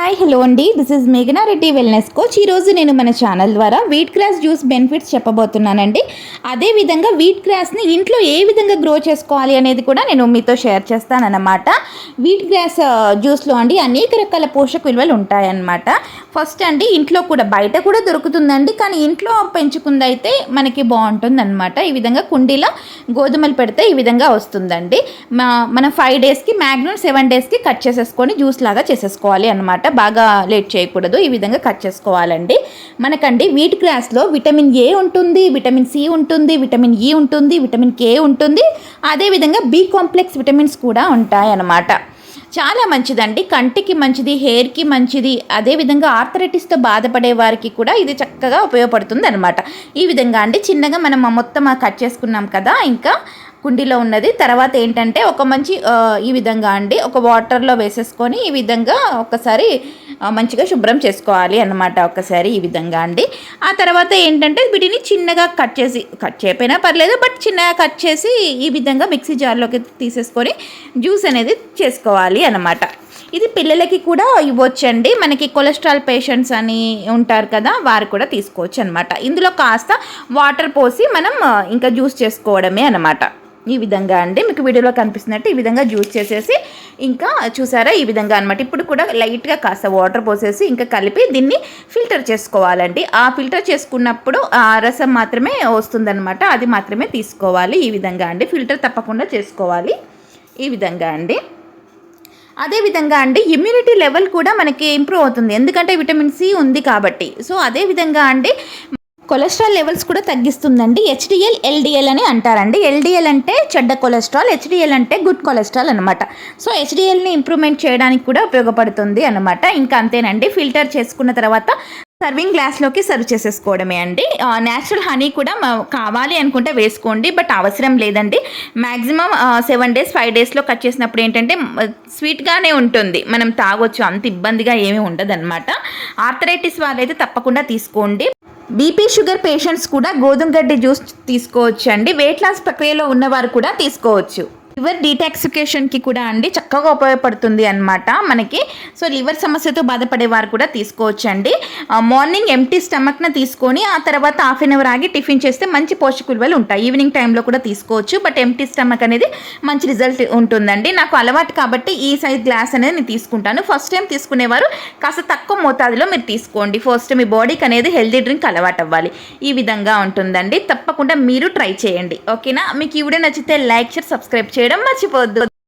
Hi hello అండి. This is Meghana Reddy wellness coach ఈరోజు నేను మన ఛానల్ ద్వారా వీట్ క్రాస్ జ్యూస్ బెనిఫిట్స్ చెప్పబోతున్నానండి. అదేవిధంగా వీట్ క్రాస్ని ఇంట్లో ఏ విధంగా గ్రో చేసుకోవాలి అనేది కూడా నేను మీతో షేర్ చేస్తానన్నమాట. వీట్ గ్రాస్ జ్యూస్లో అండి అనేక రకాల పోషక విలువలు ఉంటాయన్నమాట. ఫస్ట్ అండి ఇంట్లో కూడా బయట కూడా దొరుకుతుందండి. కానీ ఇంట్లో పెంచుకుందైతే మనకి బాగుంటుంది అనమాట ఈ విధంగా కుండీలో గోధుమలు పెడితే ఈ విధంగా వస్తుందండి. మా మనం ఫైవ్ డేస్కి మ్యాక్సిమం సెవెన్ డేస్కి కట్ చేసేసుకొని జ్యూస్ లాగా చేసేసుకోవాలి అనమాట బాగా లేట్ చేయకూడదు. ఈ విధంగా కట్ చేసుకోవాలండి. మనకండి వీట్ గ్రాస్లో విటమిన్ ఏ ఉంటుంది విటమిన్ సి ఉంటుంది విటమిన్ ఈ ఉంటుంది విటమిన్ కే ఉంటుంది. అదేవిధంగా బి కాంప్లెక్స్ విటమిన్స్ కూడా ఉంటాయన్నమాట. చాలా మంచిదండి. కంటికి మంచిది హెయిర్కి మంచిది అదేవిధంగా ఆర్థరైటిస్తో బాధపడే వారికి కూడా ఇది చక్కగా ఉపయోగపడుతుంది అనమాట ఈ విధంగా అండి చిన్నగా మనం మొత్తం కట్ చేసుకున్నాం కదా ఇంకా కుండీలో ఉన్నది. తర్వాత ఏంటంటే ఒక మంచి ఈ విధంగా అండి ఒక వాటర్లో వేసేసుకొని ఈ విధంగా ఒకసారి మంచిగా శుభ్రం చేసుకోవాలి అన్నమాట ఒకసారి ఈ విధంగా అండి. ఆ తర్వాత ఏంటంటే వీటిని చిన్నగా కట్ చేసి కట్ చేయకపోయినా పర్లేదు బట్ చిన్నగా కట్ చేసి ఈ విధంగా మిక్సీ జార్లోకి తీసేసుకొని జ్యూస్ అనేది చేసుకోవాలి అన్నమాట. ఇది పిల్లలకి కూడా ఇవ్వచ్చండి. మనకి కొలెస్ట్రాల్ పేషెంట్స్ అని ఉంటారు కదా వారు కూడా తీసుకోవచ్చు అనమాట ఇందులో కాస్త వాటర్ పోసి మనం ఇంకా జ్యూస్ చేసుకోవడమే అనమాట ఈ విధంగా అండి. మీకు వీడియోలో కనిపిస్తున్నట్టు ఈ విధంగా జ్యూస్ చేసేసి ఇంకా చూసారా ఈ విధంగా అనమాట ఇప్పుడు కూడా లైట్గా కాస్త వాటర్ పోసేసి ఇంకా కలిపి దీన్ని ఫిల్టర్ చేసుకోవాలండి. ఆ ఫిల్టర్ చేసుకున్నప్పుడు ఆ రసం మాత్రమే వస్తుందన్నమాట. అది మాత్రమే తీసుకోవాలి ఈ విధంగా అండి. ఫిల్టర్ తప్పకుండా చేసుకోవాలి ఈ విధంగా అండి. అదేవిధంగా అండి ఇమ్యూనిటీ లెవెల్ కూడా మనకి ఇంప్రూవ్ అవుతుంది. ఎందుకంటే విటమిన్ సి ఉంది కాబట్టి. సో అదే విధంగా అండి కొలెస్ట్రాల్ లెవెల్స్ కూడా తగ్గిస్తుందండి. హెచ్డిఎల్ ఎల్డిఎల్ అని అంటారండి. ఎల్డిఎల్ అంటే చెడ్డ కొలెస్ట్రాల్ హెచ్డిఎల్ అంటే గుడ్ కొలెస్ట్రాల్ అనమాట సో హెచ్డిఎల్ని ఇంప్రూవ్మెంట్ చేయడానికి కూడా ఉపయోగపడుతుంది అనమాట ఇంకా అంతేనండి. ఫిల్టర్ చేసుకున్న తర్వాత సర్వింగ్ గ్లాస్లోకి సర్వ్ చేసేసుకోవడమే అండి. న్యాచురల్ హనీ కూడా కావాలి అనుకుంటే వేసుకోండి బట్ అవసరం లేదండి. మ్యాక్సిమం సెవెన్ డేస్ ఫైవ్ డేస్లో కట్ చేసినప్పుడు ఏంటంటే స్వీట్గానే ఉంటుంది. మనం తాగొచ్చు అంత ఇబ్బందిగా ఏమీ ఉండదు అనమాట ఆర్థరైటిస్ వాళ్ళైతే తప్పకుండా తీసుకోండి. బీపీ షుగర్ పేషెంట్స్ కూడా గోధుమ గడ్డి జ్యూస్ తీసుకోవచ్చు అండి వెయిట్ లాస్ ప్రక్రియలో ఉన్నవారు కూడా తీసుకోవచ్చు. లివర్ డీటాక్సిఫికేషన్కి కూడా అండి చక్కగా ఉపయోగపడుతుంది అనమాట మనకి. సో లివర్ సమస్యతో బాధపడే వారు కూడా తీసుకోవచ్చు అండి మార్నింగ్ ఎంటీ స్టమక్న తీసుకొని ఆ తర్వాత హాఫ్ అన్ అవర్ ఆగి టిఫిన్ చేస్తే మంచి పోషక విలువలు ఉంటాయి. ఈవినింగ్ టైంలో కూడా తీసుకోవచ్చు. బట్ ఎంటీ స్టమక్ అనేది మంచి రిజల్ట్ ఉంటుందండి. నాకు అలవాటు కాబట్టి ఈ సైజ్ గ్లాస్ అనేది నేను తీసుకుంటాను. ఫస్ట్ టైం తీసుకునేవారు. కాస్త తక్కువ మోతాదులో మీరు తీసుకోండి. ఫస్ట్ మీ బాడీకి అనేది హెల్దీ డ్రింక్ అలవాటు అవ్వాలి. ఈ విధంగా ఉంటుందండి. తప్పకుండా మీరు ట్రై చేయండి. ఓకేనా? మీకు ఈ వీడియో నచ్చితే లైక్ షేర్ సబ్స్క్రైబ్ చేయడం మర్చిపోవద్దు.